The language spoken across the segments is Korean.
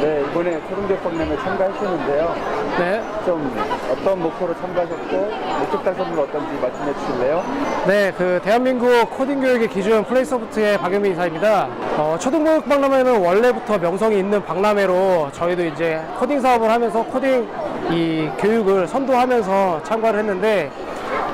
네, 이번에 초등교육 박람회 참가하셨는데요. 네. 좀 어떤 목표로 참가하셨고 목적 달성은 어떤지 말씀해 주실래요? 네, 그 대한민국 코딩 교육의 기준 플레이소프트의 박영민 이사입니다. 어, 초등교육 박람회는 원래부터 명성이 있는 박람회로 저희도 이제 코딩 사업을 하면서 코딩 이 교육을 선도하면서 참가를 했는데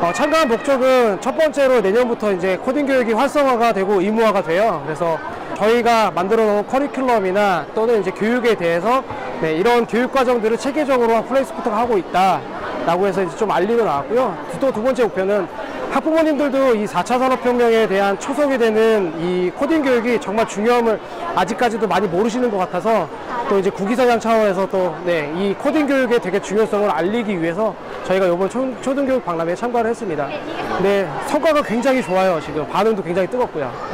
어, 참가한 목적은 첫 번째로 내년부터 이제 코딩 교육이 활성화가 되고 의무화가 돼요. 그래서 저희가 만들어 놓은 커리큘럼이나 또는 이제 교육에 대해서 네, 이런 교육 과정들을 체계적으로 플레이스포트가 하고 있다. 라고 해서 이제 좀 알리고 나왔고요. 또 두 번째 목표는 학부모님들도 이 4차 산업혁명에 대한 초석이 되는 이 코딩 교육이 정말 중요함을 아직까지도 많이 모르시는 것 같아서 또 이제 국위선양 차원에서 또, 네, 이 코딩 교육의 되게 중요성을 알리기 위해서 저희가 이번 초, 초등교육 박람회에 참가를 했습니다. 네, 성과가 굉장히 좋아요, 지금. 반응도 굉장히 뜨겁고요.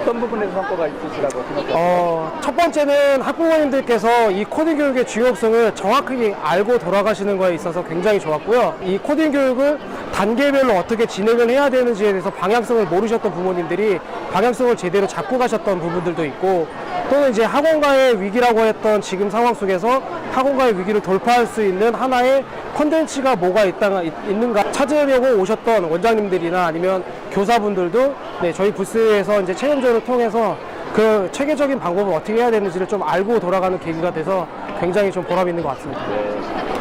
어떤 부분에서 성과가 있으시라고 생각하세요? 어, 첫 번째는 학부모님들께서 이 코딩 교육의 중요성을 정확하게 알고 돌아가시는 거에 있어서 굉장히 좋았고요. 이 코딩 교육을 단계별로 어떻게 진행을 해야 되는지에 대해서 방향성을 모르셨던 부모님들이 방향성을 제대로 잡고 가셨던 부분들도 있고 또는 이제 학원가의 위기라고 했던 지금 상황 속에서 학원가의 위기를 돌파할 수 있는 하나의 콘텐츠가 뭐가 있다, 있- 있는가 찾으려고 오셨던 원장님들이나 아니면 교사분들도 네, 저희 부스에서 이제 체험전을 통해서 그 체계적인 방법을 어떻게 해야 되는지를 좀 알고 돌아가는 계기가 돼서 굉장히 좀 보람 있는 것 같습니다. 네.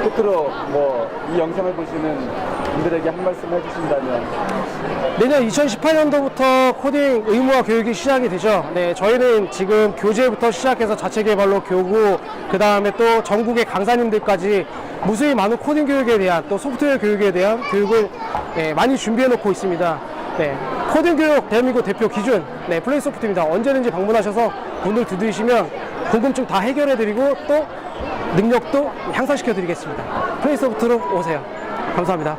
끝으로 뭐 이 영상을 보시는 분들에게 한 말씀 해주신다면 내년 2018년도부터 코딩 의무화 교육이 시작이 되죠. 네, 저희는 지금 교재부터 시작해서 자체 개발로 교구, 그 다음에 또 전국의 강사님들까지 무수히 많은 코딩 교육에 대한 또 소프트웨어 교육에 대한 교육을 네, 많이 준비해 놓고 있습니다. 네, 코딩 교육 대한민국 대표 기준, 네, 플레이소프트입니다. 언제든지 방문하셔서 문을 두드리시면 궁금증 다 해결해 드리고 또 능력도 향상시켜 드리겠습니다. 플레이소프트로 오세요. 감사합니다.